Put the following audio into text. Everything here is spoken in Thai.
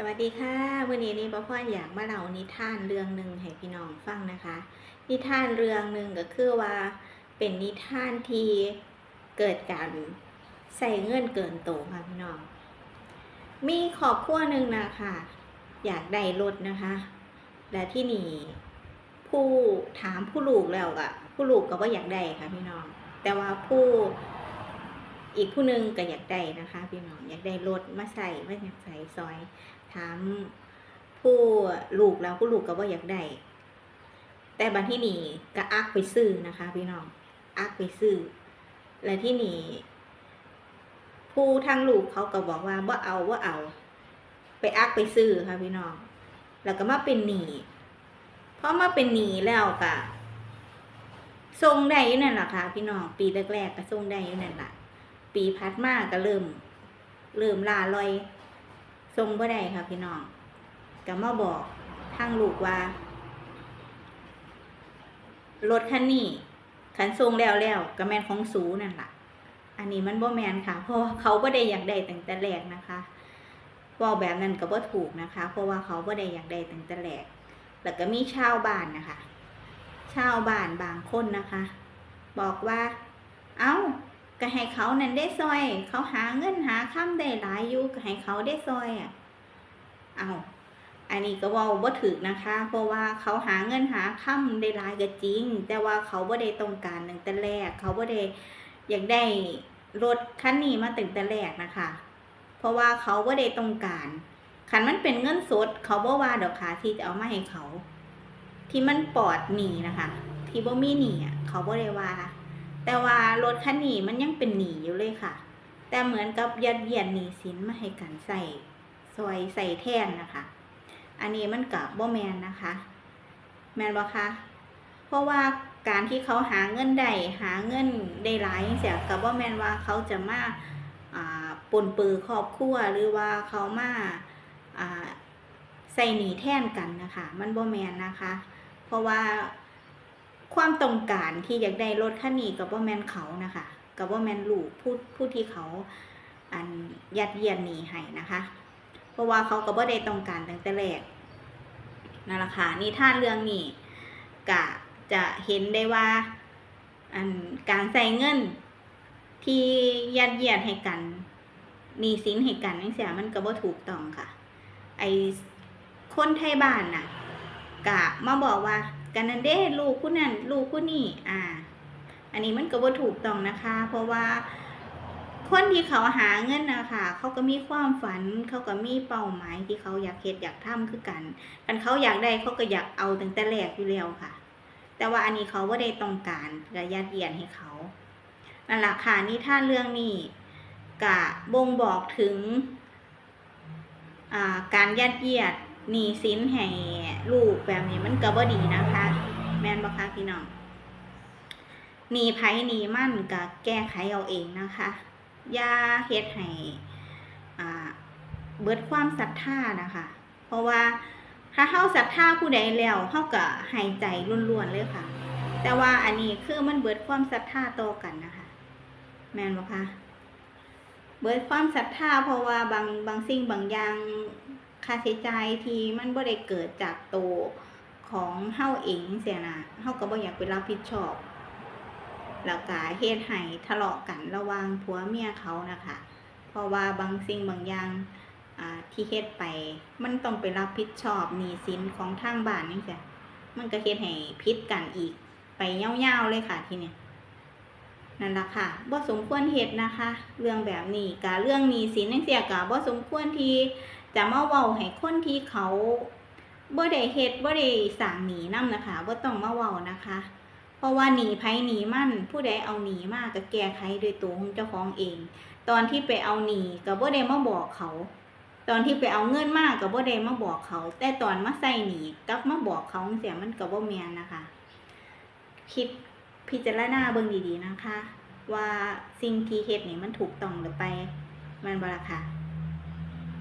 สวัสดีค่ะวันนี้นี่ป้าพ่ออยากมาเล่านิทานเรื่องหนึ่งให้พี่น้องฟังนะคะ นิทานเรื่องหนึ่งก็คือว่า เป็นนิทานที่เกิดการใส่เงินเกินโตวค่ะพี่น้อง มีครอบครัวหนึ่งนะคะอยากได้รถนะคะ และที่นี่ผู้ถามผู้ลูกแล้วอะผู้ลูกก็ว่าอยากได้ค่ะพี่น้อง แต่ว่าผู้ อีกผู้หนึงก็อยากได้นะคะพี่น้องอยากได้รถมาใส่มาใส่ซอยถามผู้ลูกแล้วผู้ลูกก็ว่าอยากได้แต่บันที่นี่ก็อักไปซื้อนะคะ พี่น้องอักไปซื้อและที่นี่ผู้ทางลูกเขาก็บอกว่าว่าเอาว่าเอา ไปอักไปซื้อค่ะพี่น้องแล้วก็มาเป็นหนี้เพราะมาเป็นหนี้แล้วก็ทรงได้อยู่นั่นแหละค่ะพี่น้องปีแรกๆก็ทรงได้อยู่นั่นแหละ ปีพัดมากก็เริ่ม เริ่มลาลอยทรงบ่ได้ค่ะพี่น้องก็มาบอกทางลูกว่ารถคันนี้คันทรงแล้วแล้วก็แมนของสูนั่นล่ะอันนี้มันบ่แมนค่ะ เพราะว่าเขาบ่ได้อยากได้ตั้งแต่แรกนะคะเว่าแบบนั้นก็บ่ถูกนะคะ เพราะว่าเขาบ่ได้อยากได้ตั้งแต่แรกแล้วก็มีชาวบ้านนะคะ ชาวบ้านบางคนนะคะ บอกว่า เอ้า ก็ให้เขานั่นได้ซอย เขาหาเงินหาค่ำได้หลายอยู่ก็ให้เขาได้ซอยอะเอาอันนี้ก็ว่าบ่ถึกนะคะ เพราะว่าเขาหาเงินหาค่ำได้หลายก็จริง แต่ว่าเขาบ่ได้ต้องการตั้งแต่แรก เขาบ่ได้อยากได้รถคันนี้มาตั้งแต่แรกนะคะ เพราะว่าเขาบ่ได้ต้องการคันมันเป็นเงินสด เขาบ่ว่าดอกค่ะที่จะเอามาให้เขา ที่มันปลอดหนีนะคะ ที่บ่มีหนีอะเขาบ่ได้ว่า แต่ว่ารถคันนี้มันยังเป็นหนีอยู่เลยค่ะ แต่เหมือนกับยัดเยียดหนีสินมาให้กันใส่ซอยใส่แท่นนะคะ อันนี้มันกับบ่แมนนะคะ แมนบ่คะเพราะว่าการที่เขาหาเงินได้หาเงินได้หลายเสียกับบ่แมนว่าเขาจะมาปนปือครอบครัวหรือว่าเขามาอ่าใส่หนีแท่นกันนะคะ มันบ่แมนนะคะ เพราะว่า ความต้องการที่อยากได้รถคันนี้กับว่าแมนเขานะคะกับว่าแมนลูกผู้ผู้ที่เขาอันยัดเยียดหนีให้นะคะ เพราะว่าเขาก็บ่ได้ต้องการตั้งแต่แรกนั่นแหละค่ะนิทานเรื่องนี้กะจะเห็นได้ว่าอันการใส่เงิน ที่ยัดเยียดให้กันหนีสินให้กันนั่นเสียมันก็บ่ถูกต้องค่ะ ไอคนไทยบ้านน่ะ กะมาบอกว่ากันนันเด้ลูกผู้นั้นลูกผู้นี่อ่า อันนี้มันก็บ่ถูกต้องนะคะ เพราะว่าคนที่เขาหาเงินนะคะเขาก็มีความฝัน เขาก็มีเป้าหมายที่เขาอยากเฮ็ดอยากทำคือกันกันเขาอยากได้เขาก็อยากเอาตั้งแต่แรกอยู่แล้วค่ะ แต่ว่าอันนี้เขาบ่าได้ต้องการก็ยัดเยียดให้เขานั่นแหละค่ะนิท่านเรื่องนี้กะบ่งบอกถึงอ่าการยัดเยียด หนี้สินให้ลูกแบบนี้มันก็บ่ดีนะคะ แม่นบ่คะพี่น้องหนีไผหนีมั่นก็แก้ไขเอาเองนะคะอย่าเฮ็ดให้เบิดความศรัทธานะคะ เพราะว่าถ้าเฮาศรัทธาผู้ใดแล้วเฮาก็ให้ใจล้วนๆเลยค่ะ แต่ว่าอันนี้คือมันเบิดความศรัทธาต่อกันนะคะ แม่นบ่คะเบิดความศรัทธาเพราะว่าบางบางสิ่งบางอย่าง ค่าใช้จ่ายที่มันบ่ได้เกิดจากตัวของเฮาเองเสียนะเฮาก็บ่อยากไปรับผิดชอบแล้วก็เฮ็ดให้ทะเลาะกันระหว่างผัวเมียเขานะคะ เพราะว่าบางสิ่งบางอย่างอ่าที่เฮ็ดไป มันต้องไปรับผิดชอบหนี้สินของทางบ้านนี่จ้ะมันก็เฮ็ดให้ผิดกันอีกไปเยาๆเลยค่ะทีเนี้ยนั่นละค่ะบ่สมควรเฮ็ดนะคะ เรื่องแบบนี้กะเรื่องหนี้สินจังซี่กะบ่สมควรที่จะมาเว้าให้คนที่เขาบ่ได้เฮ็ดบ่ได้สร้างหนี้นํนะคะบ่ต้องมาเว้านะคะ เพราะว่าหนีไผหนีมั่นผู้ใดเอาหนีมากก็แก้ไขด้วยตัวของเจ้าของเอง ตอนที่ไปเอาหนีก็บ่ได้มาบอกเขา ตอนที่ไปเอาเงินมากก็บ่ได้มาบอกเขา แต่ตอนมาใส่หนีกับมาบอกเขาจังซี่มันก็บ่แม่นนะคะ คิดพิจารณาเบิ่งดีๆนะคะ ว่าสิ่งที่เฮ็ดนี่มันถูกต้องหรือไปมันบ่ล่ะค่ะ